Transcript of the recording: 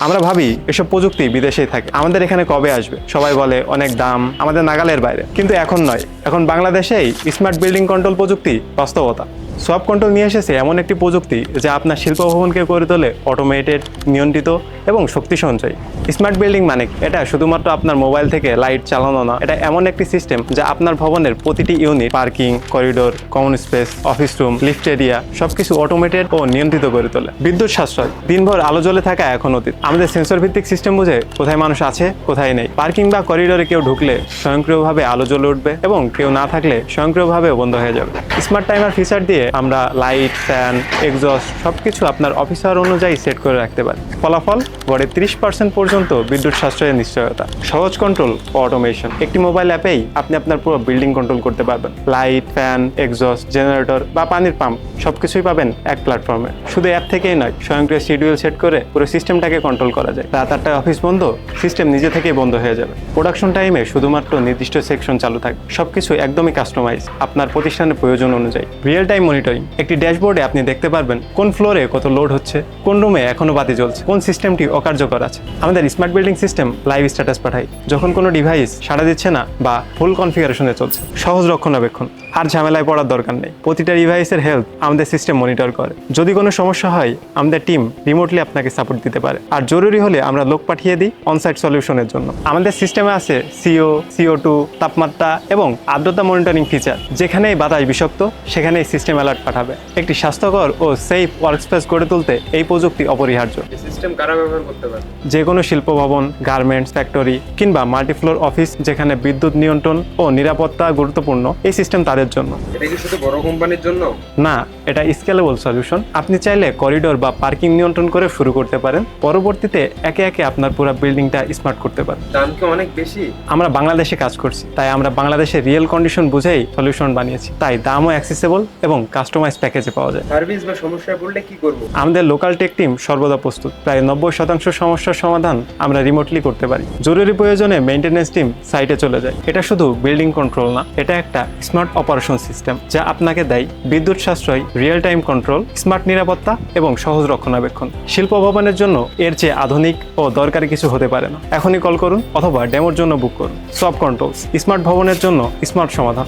আমরা ভাবি এসব প্রযুক্তি বিদেশেই থাকে। আমাদের এখানে কবে আসবে? সবাই বলে অনেক দাম, আমাদের নাগালের বাইরে। কিন্তু এখন নয়। এখন বাংলাদেশেই স্মার্ট বিল্ডিং কন্ট্রোল প্রযুক্তি বাস্তবতা। সব কন্ট্রোল নিয়ে এসেছে এমন একটি প্রযুক্তি যা আপনার শিল্প ভবনকে করে তোলে অটোমেটেড নিয়ন্ত্রিত এবং শক্তি সঞ্চয়। স্মার্ট বিল্ডিং মানে এটা শুধুমাত্র আপনার মোবাইল থেকে লাইট চালানো না, এটা এমন একটি সিস্টেম যা আপনার ভবনের প্রতিটি unit parking corridor common space office room lift area সবকিছু অটোমেটেড ও নিয়ন্ত্রিত করে তোলে। বিদ্যুৎ সাশ্রয়, দিনভর আলো জ্বলে থাকা এখন অতীত। আমাদের সেন্সর ভিত্তিক সিস্টেম বুঝে কোথায় মানুষ আছে, কোথায় নেই। পার্কিং বা করিডোরে কেউ ঢুকলে স্বয়ংক্রিয়ভাবে আলো জ্বলে উঠবে এবং কেউ না থাকলে স্বয়ংক্রিয়ভাবে বন্ধ হয়ে যাবে। স্মার্ট টাইমার ফিচার দিয়ে আমরা লাইট, ফ্যান এক্সস্ট সবকিছু আপনার অফিসার অনুযায়ী সেট করে রাখতে পারি। ফলাফল গড়ে ত্রিশ পার্সেন্ট পর্যন্ত বিদ্যুৎ সাশ্রয়ের নিশ্চয়তা। সহজ কন্ট্রোল অটোমেশন একটি মোবাইল অ্যাপেই আপনি আপনার পুরো বিল্ডিং কন্ট্রোল করতে পারবেন। লাইট, ফ্যান এক্সস্ট জেনারেটর বা পানির পাম্প সবকিছুই পাবেন এক প্ল্যাটফর্মে শুধু অ্যাপ থেকেই নয়, স্বয়ংক্রিয় শিডিউল সেট করে পুরো সিস্টেমটাকে কন্ট্রোল করা যায়। রাত আটটায় অফিস বন্ধ সিস্টেম নিজে থেকেই বন্ধ হয়ে যাবে। প্রোডাকশন টাইমে শুধুমাত্র নির্দিষ্ট সেকশন চালু থাকবে সবকিছু একদমই কাস্টমাইজ আপনার প্রতিষ্ঠানের প্রয়োজন অনুযায়ী। রিয়েল টাইম মনিটরিং একটি ড্যাশবোর্ডে আপনি দেখতে পারবেন কোন ফ্লোরে কত লোড হচ্ছে, কোন রুমে এখনও বাতি জ্বলছে, কোন সিস্টেমটি অকার্যকর আছে। আমাদের smart building system live status পাঠায় যখন কোনো ডিভাইস সাড়া দিচ্ছে না বা ফুল কনফিগারেশনে চলছে। সহজ রক্ষণাবেক্ষণ। আর ঝামেলায় পড়ার দরকার নেই। প্রতিটা ডিভাইসের হেলথ আমাদের সিস্টেম মনিটর করে। যদি কোনো সমস্যা হয় আমাদের টিম রিমোটলি আপনাকে সাপোর্ট দিতে পারে। আর জরুরি হলে আমরা লোক পাঠিয়ে দিই অনসাইট সলিউশনের জন্য। আমাদের সিস্টেমে আছে সিও সিও টু তাপমাত্রা এবং আর্দ্রতা মনিটরিং ফিচার যেখানেই বাতাস বিষাক্ত সেখানেই সিস্টেম অ্যালার্ট পাঠাবে। একটি স্বাস্থ্যকর ও সেফ ওয়ার্কস্পেস গড়ে তুলতে এই প্রযুক্তি অপরিহার্য। সিস্টেম কারা ব্যবহার করতে পারে? যে কোনো শিল্প ভবন গার্মেন্টস ফ্যাক্টরি কিংবা মাল্টিফ্লোর অফিস যেখানে বিদ্যুৎ নিয়ন্ত্রণ ও নিরাপত্তা গুরুত্বপূর্ণ এই সিস্টেম তাদের জন্য। এটা কি শুধু বড় কোম্পানির জন্য? না এটা স্কেলেবল সলিউশন আপনি চাইলে করিডোর বা পার্কিং নিয়ন্ত্রণ করে শুরু করতে পারেন। পরবর্তীতে একে একে আপনার পুরো বিল্ডিংটা স্মার্ট করতে পারেন। দাম কি অনেক বেশি? আমরা বাংলাদেশে কাজ করছি তাই আমরা বাংলাদেশের রিয়েল কন্ডিশন বুঝেই সলিউশন বানিয়েছি। তাই দামও অ্যাক্সেসেবল এবং কাস্টমাইজ প্যাকেজে পাওয়া যায়। সার্ভিস বা সমস্যায় পড়লে কি করব? আমাদের লোকাল টেক টিম সর্বদা প্রস্তুত। প্রায় নব্বই শতাংশ সমস্যার সমাধান আমরা রিমোটলি করতে পারি। জরুরি প্রয়োজনে মেইনটেনেন্স টিম সাইটে চলে যায়। এটা শুধু বিল্ডিং কন্ট্রোল না এটা একটা স্মার্ট অপারেশন সিস্টেম, যা আপনাকে দেয় বিদ্যুৎ সাশ্রয় রিয়েল টাইম কন্ট্রোল, স্মার্ট নিরাপত্তা এবং সহজ রক্ষণাবেক্ষণ। শিল্প ভবনের জন্য এর চেয়ে আধুনিক ও দরকারি কিছু হতে পারে না। এখনই কল করুন অথবা ডেমোর জন্য বুক করুন। সব কন্ট্রোলস, স্মার্ট ভবনের জন্য স্মার্ট সমাধান।